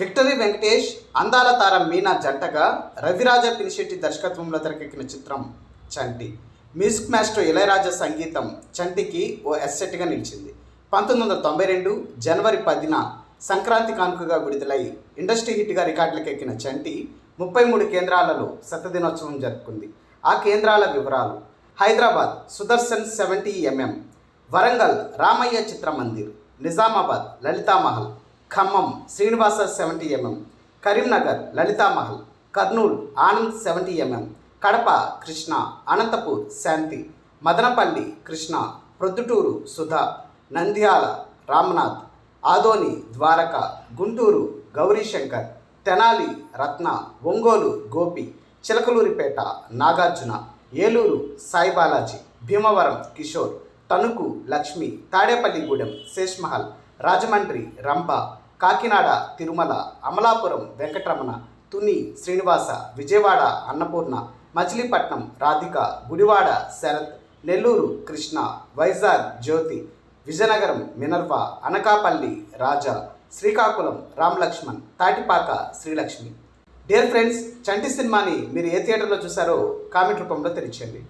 Victory Venkatesh అందాల తార మీనా జంటగా రవిరాజ పినిశెట్టి దర్శకత్వంలో తెరకెక్కిన చిత్రం చంటి. మ్యూజిక్ మాస్టర్ ఇళయరాజా సంగీతం చంటికి ఓ ఎస్సెట్గా నిలిచింది. పంతొమ్మిది వందల తొంభై రెండు జనవరి పదిన సంక్రాంతి కానుకగా విడుదలై ఇండస్ట్రీ హిట్గా రికార్డులకెక్కిన చంటి ముప్పై మూడు కేంద్రాలలో శతదినోత్సవం జరుపుకుంది. ఆ కేంద్రాల వివరాలు. Hyderabad Sudarshan seventy MM Warangal Ramaiah Chitra Mandir Nizamabad Lalitha Mahal Khammam Srinivasa seventy MM. Karimnagar Lalitha Mahal Kurnool Anand seventy MM. Kadapa Krishna. Anantapur Shanti. Madanapalle Krishna. Proddatur Sudha. Nandyal Ramnath. Adoni Dwaraka. Guntur Gauri Shankar. Tenali Ratna. Ongole Gopi. Chilakaluripet Nagarjuna. Eluru Sai Balaji. Bhimavaram Kishore. Tanuku Lakshmi. Tadepalligudem Shesh Mahal Rajahmundry Rambha. Kakinada Tirumala Amalapuram Venkataramana Tuni Srinivasa Vijayawada Annapurna Machilipatnam Radhika Gudivada Sarath Nellore Krishna Vizag Jyothi Vizianagaram Minerva Anakapalli Raja Srikakulam Ram Lakshman Tatipaka Srilakshmi. Dear friends Chanti సినిమాని మీరు ఏ థియేటర్లో చూసారో comment రూపంలో తెలియచేయండి.